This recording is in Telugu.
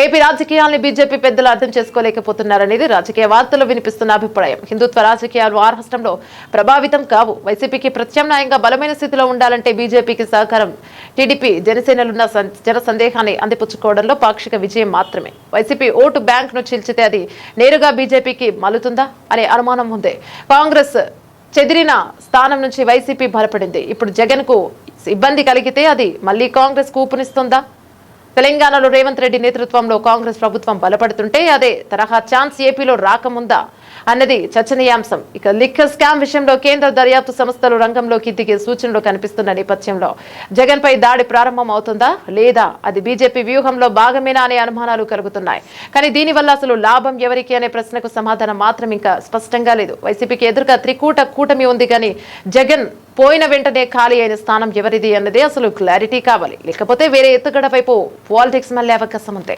ఏపీ రాజకీయాల్ని బీజేపీ పెద్దలు అర్థం చేసుకోలేకపోతున్నారనేది రాజకీయ వార్తలు వినిపిస్తున్న అభిప్రాయం. హిందుత్వ రాజకీయాలు ఆ రాష్ట్రంలో ప్రభావితం కావు. వైసీపీకి ప్రత్యామ్నాయంగా బలమైన స్థితిలో ఉండాలంటే బీజేపీకి సహకారం టీడీపీ జనసేనలున్న జన సందేహాన్ని అందిపుచ్చుకోవడంలో పాక్షిక విజయం మాత్రమే. వైసీపీ ఓటు బ్యాంక్ను చీల్చితే అది నేరుగా బీజేపీకి మలుతుందా అనే అనుమానం ఉంది. కాంగ్రెస్ చెదిరిన స్థానం నుంచి వైసీపీ బలపడింది. ఇప్పుడు జగన్కు ఇబ్బంది కలిగితే అది మళ్ళీ కాంగ్రెస్ కూపునిస్తుందా? తెలంగాణలో రేవంత్ రెడ్డి నేతృత్వంలో కాంగ్రెస్ ప్రభుత్వం బలపడుతుంటే అదే తరహా ఛాన్స్ ఏపీలో రాకముందా? అన్నది చర్చనీయాంశం. ఇక లిక్కర్ స్కామ్ విషయంలో కేంద్ర దర్యాప్తు సంస్థలు రంగంలోకి దిగే సూచనలు కనిపిస్తున్న నేపథ్యంలో జగన్ పై దాడి ప్రారంభం అవుతుందా లేదా? అది బీజేపీ వ్యూహంలో భాగమేనా అనే అనుమానాలు కలుగుతున్నాయి. కానీ దీనివల్ల అసలు లాభం ఎవరికి అనే ప్రశ్నకు సమాధానం మాత్రం ఇంకా స్పష్టంగా లేదు. వైసీపీకి ఎదురుగా త్రికూట కూటమి ఉంది కానీ జగన్ పోయిన వెంటనే ఖాళీ అయిన స్థానం ఎవరిది అన్నదే అసలు క్లారిటీ కావాలి. లేకపోతే వేరే ఎత్తుగడ వైపు పాలిటిక్స్ మళ్ళీ అవకాశం ఉంది